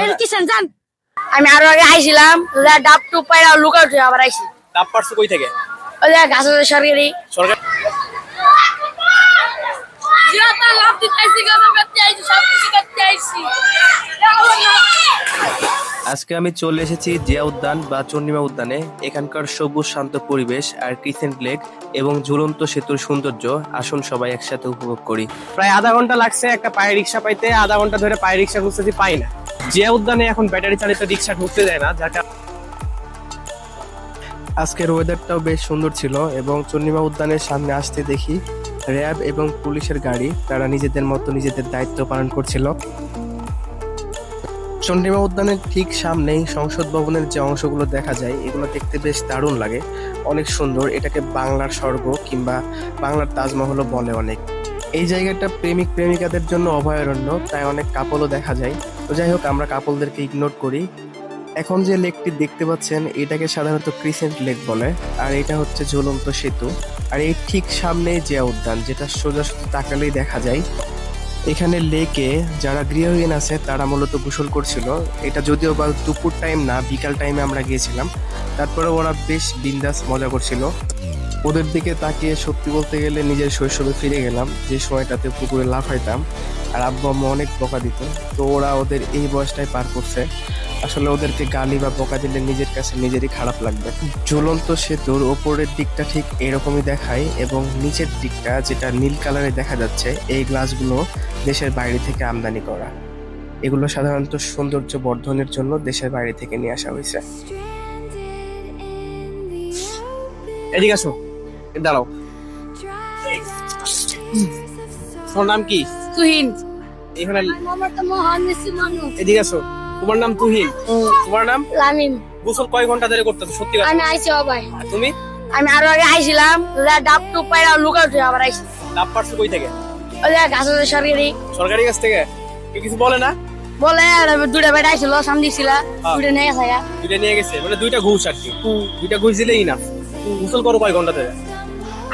এই কিষান জান আমি আরও আগে আইছিলাম ডাব টুপ পাইরা লুকাউট হয়ে আবার আইছি। ডাব পারছ কই থেকে? ওই যে সরকারি। সরকার আজকে আমি চলে এসেছি জিয়া উদ্যান বা চন্ডিমা উদ্যানে। এখানকার সবুজ শান্ত পরিবেশ আর ক্রিসেন্ট লেক এবং ঝুলন্ত সেতুর সৌন্দর্য আসুন সবাই একসাথে উপভোগ করি। প্রায় আধা ঘণ্টা লাগছে একটা পায়ে রিক্সা পাইতে আধা ঘণ্টা ধরে পায়ে রিক্সা খুঁজতেছি পাই না। জিয়া উদ্যানে এখন ব্যাটারি চালিত রিক্সা ঢুকতে দেয় না, যার আজকের ওয়েদারটাও বেশ সুন্দর ছিল এবং চন্ডিমা উদ্যানের সামনে আসতে দেখি র্যাব এবং পুলিশের গাড়ি, তারা নিজেদের মতো নিজেদের দায়িত্ব পালন করছিল। চন্ডিমা উদ্যানের ঠিক সামনেই সংসদ ভবনের যে অংশগুলো দেখা যায়, এগুলো দেখতে বেশ দারুণ লাগে। অনেক সুন্দর, এটাকে বাংলার স্বর্গ কিংবা বাংলার তাজমহলও বলে অনেক। এই জায়গাটা প্রেমিক প্রেমিকাদের জন্য অভয়ারণ্য, তাই অনেক কাপলও দেখা যায়। তো যাই হোক, আমরা কাপলদেরকে ইগনোর করি। এখন যে লেকটি দেখতে পাচ্ছেন, এটাকে সাধারণত ক্রিসেন্ট লেক বলে। আর এটা হচ্ছে ঝুলন্ত সেতু। আর এই ঠিক সামনেই জিয়া উদ্যান যেটা সোজা সোজা তাকালেই দেখা যায়, এখানে লেকে যারা গৃহহীন আছে, তারা মূলত গোসল করছিল। এটা যদিও বা দুপুর টাইম না, বিকাল টাইমে আমরা গিয়েছিলাম। তারপরে ওরা বেশ বিন্দাস মজা করছিল। ওদের দিকে তাকিয়ে সত্যি বলতে গেলে নিজের শৈশবে ফিরে গেলাম যে সময়টাতে পুকুরে লাফাইতাম আর আব্বু আম্মু অনেক বকা দিত। তো ওরা ওদের এই বয়সটাই পার করছে। আসলে ওদেরকে গালি বা বকা দিলে নিজের কাছে নিজেরই খারাপ লাগবে। ঝুলন্ত সেতুর ওপরের দিকটা ঠিক এরকমই দেখায় এবং নিচের দিকটা যেটা নীল কালারে দেখা যাচ্ছে এই গ্লাসগুলো দেশের বাইরে থেকে আমদানি করা। এগুলো সাধারণত সৌন্দর্য বর্ধনের জন্য দেশের বাইরে থেকে নিয়ে আসা হয়েছে। এদিকে আসো। দাঁড়াও। তোমার নাম কি? তুহিন। এখানে এদিকে আসো। তোমার নাম তুহিন। তোমার নাম? লামিম গোসল কয় ঘণ্টা ধরে করতে সত্যি কথা। আমি আইছি আর তুমি? আমি আরও আগে আইছিলাম ডাব টুপ পাইরা লুকাউট হয়ে আবার আইছি। ডাব পারছ কই থেকে? ওই যে গাছ সরকারি। সরকারি কাছ থেকে? কেউ কিছু বলে না? বলে আর দুটা বেটা আইছিল সামনে ছিল হ্যাঁ। নিয়ে গেছে। দুইটা নিয়ে গেছে? মানে দুইটা ঘুষ আর কি। দুইটা ঘুষ দিলেই না গোসল করো কয় ঘণ্টা ধরে?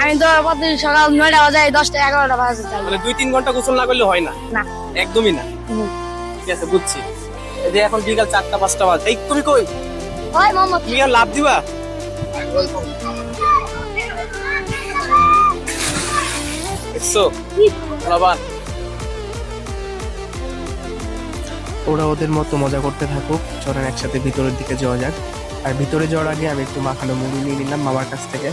আমি তো প্রতিদিন সকাল নয়টা বাজে দশটা এগারোটা বাজে যাই মানে দুই তিন ঘণ্টা গোসল না করলে হয় না? না। একদমই না? ঠিক আছে বুঝছি। এই যে এখন বিকাল চারটা পাঁচটা বাজে। এই তুমি কই? হয় মামা তুমি আর লাভ দিবা? ওরা ওদের মতো মজা করতে থাকুক। চলেন একসাথে ভিতরের দিকে যাওয়া যাক। আর ভিতরে যাওয়ার আগে আমি একটু মাখানো মুড়ি নিয়ে নিলাম মামার কাছ থেকে।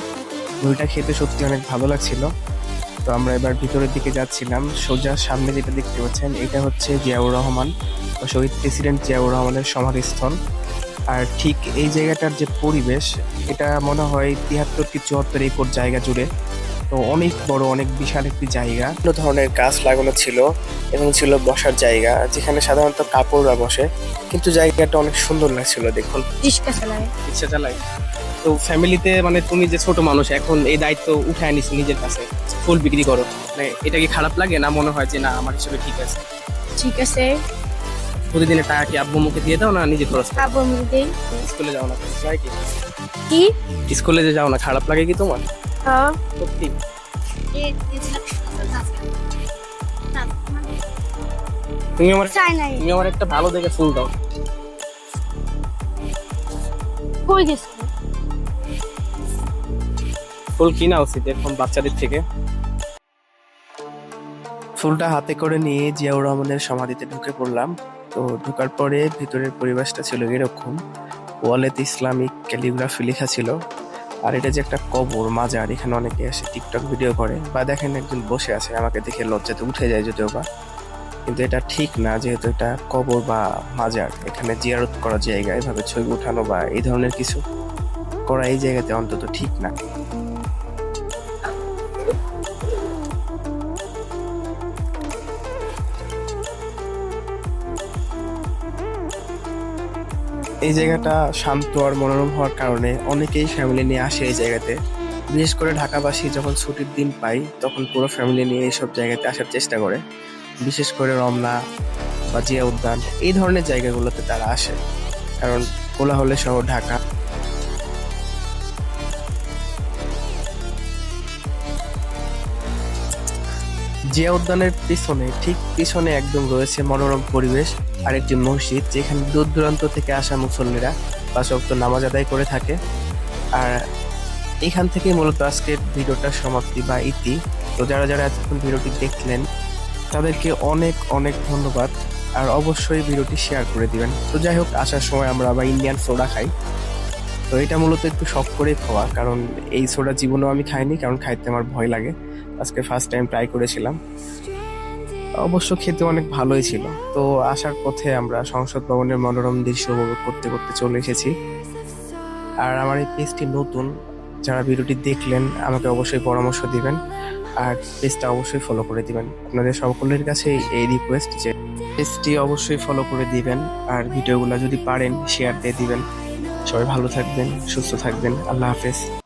মুড়িটা খেতে সত্যি অনেক ভালো লাগছিল। তো আমরা এবার ভিতরের দিকে যাচ্ছিলাম। সোজা সামনে যেটা দেখতে পাচ্ছেন, এটা হচ্ছে জিয়াউর রহমান বা শহীদ প্রেসিডেন্ট জিয়াউর রহমানের সমাধিস্থল। আর ঠিক এই জায়গাটার যে পরিবেশ, এটা মনে হয় তিয়াত্তর কি চুয়াত্তর একর জায়গা জুড়ে। তো অনেক বড় অনেক বিশাল একটি জায়গা। বিভিন্ন ধরনের গাছ লাগানো ছিল এবং ছিল বসার জায়গা যেখানে সাধারণত কাপড়রা বসে। কিন্তু জায়গাটা অনেক সুন্দর লাগছিল দেখুন। চালায়। ইচ্ছা চালাই তো ফ্যামিলিতে মানে তুমি যে ছোট মানুষ এখন এই দায়িত্ব উঠায় নিছো নিজের কাছে ফুল বিক্রি করো। মানে এটা কি খারাপ লাগে না মনে হয় যে না আমার হিসেবে ঠিক আছে ঠিক আছে। প্রতিদিনের টাকা কি আব্বু মুখে দিয়ে দাও না নিজে খরচ? তারপর মুখে স্কুলে যাও না কি? কি? স্কুলে যে যাও না খারাপ লাগে কি তোমার? হ্যাঁ। সত্যি। তুমি আমার তুমি আমার একটা ভালো দেখে ফুল দাও। কই গেছে ফুল কিনা উচিত এখন বাচ্চাদের থেকে। ফুলটা হাতে করে নিয়ে জিয়াউর রহমানের সমাধিতে ঢুকে পড়লাম। তো ঢোকার পরে ভিতরের পরিবেশটা ছিল এরকম। ওয়ালেতে ইসলামিক ক্যালিগ্রাফি লেখা ছিল। আর এটা যে একটা কবর মাজার, এখানে অনেকে এসে টিকটক ভিডিও করে বা দেখেন একজন বসে আছে, আমাকে দেখে লজ্জাতে উঠে যায় যদিও বা। কিন্তু এটা ঠিক না, যেহেতু এটা কবর বা মাজার, এখানে জিয়ারত করা জায়গা, এভাবে ছবি উঠানো বা এই ধরনের কিছু করা এই জায়গাতে অন্তত ঠিক না। এই জায়গাটা শান্ত আর মনোরম হওয়ার কারণে অনেকেই ফ্যামিলি নিয়ে আসে এই জায়গাতে। বিশেষ করে ঢাকাবাসী যখন ছুটির দিন পাই তখন পুরো ফ্যামিলি নিয়ে এইসব জায়গাতে আসার চেষ্টা করে। বিশেষ করে রমনা বা জিয়া উদ্যান, এই ধরনের জায়গাগুলোতে তারা আসে। কারণ কোলাহলে শহর ঢাকা জিয়া উদ্যানের পিছনে, ঠিক পিছনে একদম রয়েছে মনোরম পরিবেশ আর একটি মসজিদ যেখানে দূর দূরান্ত থেকে আসা মুসল্লিরা পাঁচ ওয়াক্ত নামাজ আদায় করে থাকে। আর এখান থেকে মূলত আজকের ভিডিওটার সমাপ্তি বা ইতি। তো যারা যারা এতক্ষণ ভিডিওটি দেখলেন, তাদেরকে অনেক অনেক ধন্যবাদ। আর অবশ্যই ভিডিওটি শেয়ার করে দিবেন। তো যাই হোক, আসার সময় আমরা আবার ইন্ডিয়ান সোডা খাই। তো এটা মূলত একটু শখ করেই খাওয়া, কারণ এই সোডা জীবনেও আমি খাইনি, কারণ খাইতে আমার ভয় লাগে। আজকে ফার্স্ট টাইম ট্রাই করেছিলাম। অবশ্য খেতে অনেক ভালোই ছিল। তো আসার পথে আমরা সংসদ ভবনের মনোরম দৃশ্য উপভোগ করতে করতে চলে এসেছি। আর আমার এই পেজটি নতুন, যারা ভিডিওটি দেখলেন, আমাকে অবশ্যই পরামর্শ দিবেন। আর পেজটা অবশ্যই ফলো করে দিবেন। আপনাদের সকলের কাছে এই রিকোয়েস্ট যে পেজটি অবশ্যই ফলো করে দিবেন। আর ভিডিওগুলো যদি পারেন শেয়ার দিয়ে দিবেন। সবাই ভালো থাকবেন, সুস্থ থাকবেন। আল্লাহ হাফেজ।